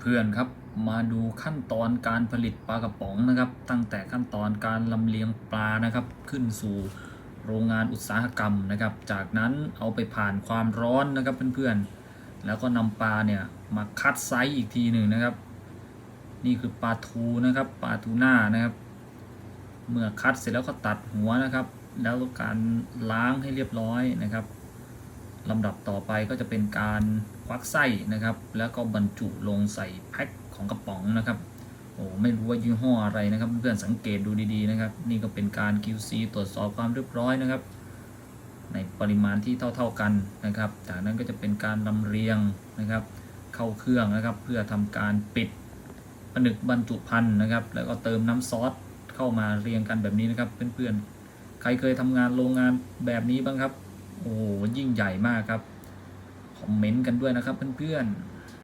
เพื่อนๆครับ มาดูขั้นตอนการผลิตปลากระป๋องนะครับ ตั้งแต่ขั้นตอนการลำเลียงปลานะครับ ขึ้นสู่โรงงานอุตสาหกรรมนะครับ จากนั้นเอาไปผ่านความร้อนนะครับเพื่อนๆ แล้วก็นำปลาเนี่ยมาคัดไซส์อีกทีหนึ่งนะครับ นี่คือปลาทูนะครับปลาทูน่านะครับ เมื่อคัดเสร็จแล้วก็ตัดหัวนะครับ แล้วการล้างให้เรียบร้อยนะครับ ลำดับต่อไปก็จะเป็นการควักไส้นะครับ แล้วก็บรรจุลงใส่แพ็คของกระป๋องนะครับโอ้ไม่รู้ว่ายี่ห้ออะไรนะครับ เพื่อนสังเกตดูดีๆนะครับ นี่ก็เป็นการ QC ตรวจสอบความเรียบร้อยนะครับ ในปริมาณที่เท่าๆกันนะครับ จากนั้นก็จะเป็นการลำเรียงนะครับ เข้าเครื่องนะครับ เพื่อทำการปิดผนึกบรรจุภัณฑ์นะครับ แล้วก็เติมน้ำซอสเข้ามาเรียงกันแบบนี้นะครับ เพื่อนๆ ใครเคยทำงานโรงงานแบบนี้บ้างครับ โอ้โหยิ่งใหญ่มากครับ คอมเมนต์กันด้วยนะครับเพื่อนๆ